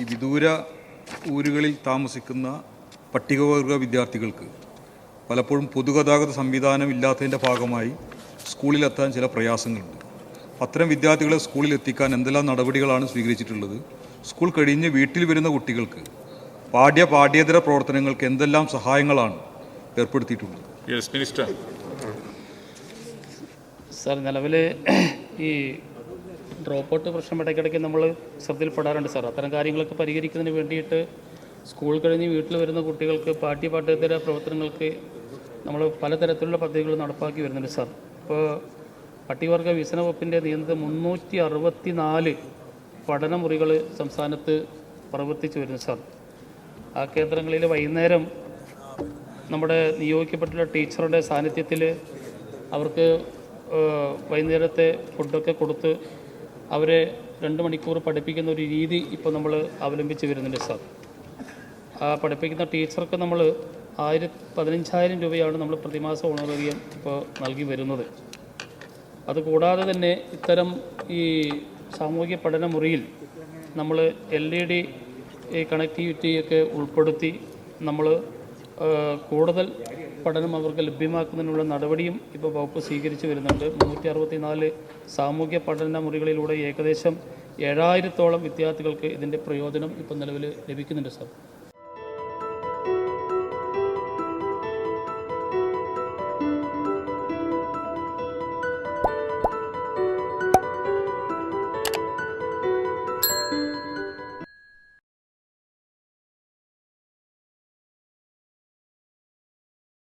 ഈ വിദൂര ഊരുകളിൽ താമസിക്കുന്ന പട്ടികവർഗ വിദ്യാർത്ഥികൾക്ക് പലപ്പോഴും പൊതുഗതാഗത സംവിധാനം ഇല്ലാത്തതിന്റെ ഭാഗമായി സ്കൂളിലെത്താൻ ചില പ്രയാസങ്ങളുണ്ട്. അത്തരം വിദ്യാർത്ഥികളെ സ്കൂളിൽ എത്തിക്കാൻ എന്തെല്ലാം നടപടികളാണ് സ്വീകരിച്ചിട്ടുള്ളത്? സ്കൂൾ കഴിഞ്ഞ് വീട്ടിൽ വരുന്ന കുട്ടികൾക്ക് പാഠ്യ പാഠ്യേതര പ്രവർത്തനങ്ങൾക്ക് എന്തെല്ലാം സഹായങ്ങളാണ് ഏർപ്പെടുത്തിയിട്ടുള്ളത്? Yes minister. സാർ നിലവിൽ ഈ ഡ്രോപ്പ് ഔട്ട് പ്രശ്നം ഇടയ്ക്കിടയ്ക്ക് നമ്മൾ ശ്രദ്ധയിൽപ്പെടാറുണ്ട് സാർ. അത്തരം കാര്യങ്ങളൊക്കെ പരിഹരിക്കുന്നതിന് വേണ്ടിയിട്ട് സ്കൂൾ കഴിഞ്ഞ് വീട്ടിൽ വരുന്ന കുട്ടികൾക്ക് പാഠ്യ പാഠ്യേതര പ്രവർത്തനങ്ങൾക്ക് നമ്മൾ പലതരത്തിലുള്ള പദ്ധതികൾ നടപ്പാക്കി വരുന്നുണ്ട് സാർ. ഇപ്പോൾ പട്ടികവർഗ വികസന വകുപ്പിന്റെ നിയന്ത്രിത മുന്നൂറ്റി അറുപത്തി നാല് പഠനമുറികൾ സംസ്ഥാനത്ത് പ്രവർത്തിച്ചു വരുന്നു സാർ. ആ കേന്ദ്രങ്ങളിൽ വൈകുന്നേരം നമ്മുടെ നിയോഗിക്കപ്പെട്ടുള്ള ടീച്ചറുടെ സാന്നിധ്യത്തിൽ അവർക്ക് വൈകുന്നേരത്തെ ഫുഡൊക്കെ കൊടുത്ത് അവരെ രണ്ട് മണിക്കൂർ പഠിപ്പിക്കുന്ന ഒരു രീതി ഇപ്പോൾ നമ്മൾ അവലംബിച്ച് വരുന്നുണ്ട് സാർ. ആ പഠിപ്പിക്കുന്ന ടീച്ചർക്ക് നമ്മൾ ആയിരത്തി പതിനഞ്ചായിരം രൂപയാണ് നമ്മൾ പ്രതിമാസ ഓണറേറിയം ഇപ്പോൾ നൽകി വരുന്നത്. അതുകൂടാതെ തന്നെ ഇത്തരം ഈ സാമൂഹ്യ പഠന മുറിയിൽ നമ്മൾ എൽ ഇ ഡി കണക്ടിവിറ്റിയൊക്കെ ഉൾപ്പെടുത്തി നമ്മൾ കൂടുതൽ പഠനം അവർക്ക് ലഭ്യമാക്കുന്നതിനുള്ള നടപടിയും ഇപ്പോൾ വകുപ്പ് സ്വീകരിച്ചു വരുന്നുണ്ട്. മുന്നൂറ്റി അറുപത്തി നാല് സാമൂഹ്യ പഠന മുറികളിലൂടെ ഏകദേശം ഏഴായിരത്തോളം വിദ്യാർത്ഥികൾക്ക് ഇതിന്റെ പ്രയോജനം ഇപ്പോൾ നിലവിൽ ലഭിക്കുന്നുണ്ട് സാർ.